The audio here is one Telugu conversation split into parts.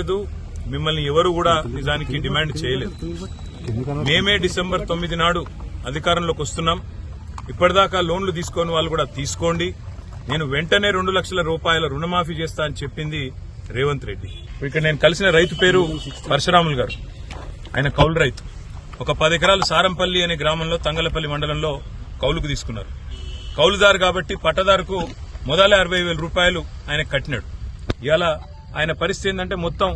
చేయలేదు. మిమ్మల్ని ఎవరు కూడా నిజానికి డిమాండ్ చేయలేదు. మేమే డిసెంబర్ తొమ్మిది నాడు అధికారంలోకి వస్తున్నాం. ఇప్పటిదాకా లోన్లు తీసుకొని వాళ్ళు కూడా తీసుకోండి. నేను వెంటనే రెండు లక్షల రూపాయల రుణమాఫీ చేస్తా అని చెప్పింది రేవంత్ రెడ్డి. ఇక్కడ నేను కలిసిన రైతు పేరు పరశురాములు గారు. ఆయన కౌలు రైతు. ఒక పది ఎకరాలు సారంపల్లి అనే గ్రామంలో తంగలపల్లి మండలంలో కౌలుకు తీసుకున్నారు. కౌలుదారు కాబట్టి పట్టదారుకు మొదల అరవై వేల రూపాయలు ఆయన కట్టినాడు. ఇవాళ ఆయన పరిస్థితి ఏంటంటే మొత్తం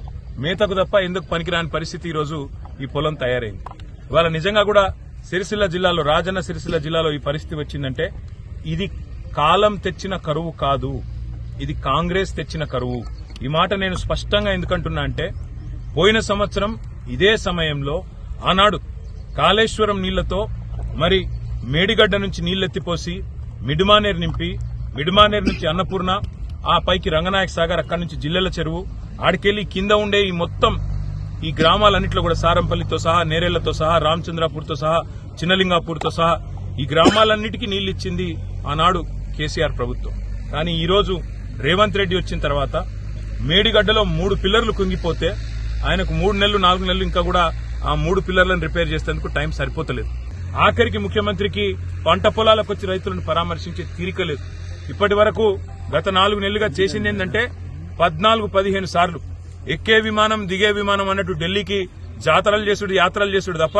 మేతకు తప్ప ఎందుకు పనికిరాని పరిస్థితి ఈరోజు ఈ పొలం తయారైంది. ఇవాళ నిజంగా కూడా సిరిసిల్ల జిల్లాలో రాజన్న సిరిసిల్ల జిల్లాలో ఈ పరిస్థితి వచ్చిందంటే ఇది కాలం తెచ్చిన కరువు కాదు. ఇది కాంగ్రెస్ తెచ్చిన కరువు. ఈ మాట నేను స్పష్టంగా ఎందుకంటున్నా అంటే పోయిన సంవత్సరం ఇదే సమయంలో ఆనాడు కాళేశ్వరం నీళ్ళతో మరి మేడిగడ్డ నుంచి నీళ్ళెత్తిపోసి మిడిమానేరు నింపి మిడిమానేరు నుంచి అన్నపూర్ణ ఆ పైకి రంగనాయక సాగర్ అక్కడి నుంచి జిల్లెల చెరువు ఆడికెళ్ళి కింద ఉండే ఈ మొత్తం ఈ గ్రామాలన్నింటిలో కూడా సారంపల్లితో సహా నేరేళ్ళతో సహా రామచంద్రాపూర్తో సహా చిన్నలింగాపూర్తో సహా ఈ గ్రామాలన్నిటికీ నీళ్ళిచ్చింది ఆనాడు కేసీఆర్ ప్రభుత్వం. కానీ ఈరోజు రేవంత్ రెడ్డి వచ్చిన తర్వాత మేడిగడ్డలో మూడు పిల్లర్లు కుంగిపోతే ఆయనకు మూడు నెలలు నాలుగు నెలలు ఇంకా కూడా ఆ మూడు పిల్లర్లను రిపేర్ చేసేందుకు టైం సరిపోతలేదు. ఆఖరికి ముఖ్యమంత్రికి పంట పొలాలకు వచ్చి రైతులను పరామర్శించే తీరిక లేదు. ఇప్పటి వరకు గత నాలుగు నెలలుగా చేసింది ఏంటంటే పద్నాలుగు పదిహేను సార్లు. ఎక్కే విమానం దిగే విమానం అన్నట్టు ఢిల్లీకి జాతరలు చేసుడు యాత్రలు చేసుడు తప్ప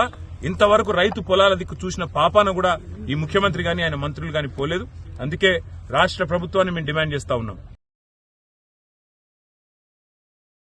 ఇంతవరకు రైతు పొలాల దిక్కు చూసిన పాపాన కూడా ఈ ముఖ్యమంత్రి గాని ఆయన మంత్రులు గాని పోలేదు. అందుకే రాష్ట్ర ప్రభుత్వాన్ని మేము డిమాండ్ చేస్తా ఉన్నాం.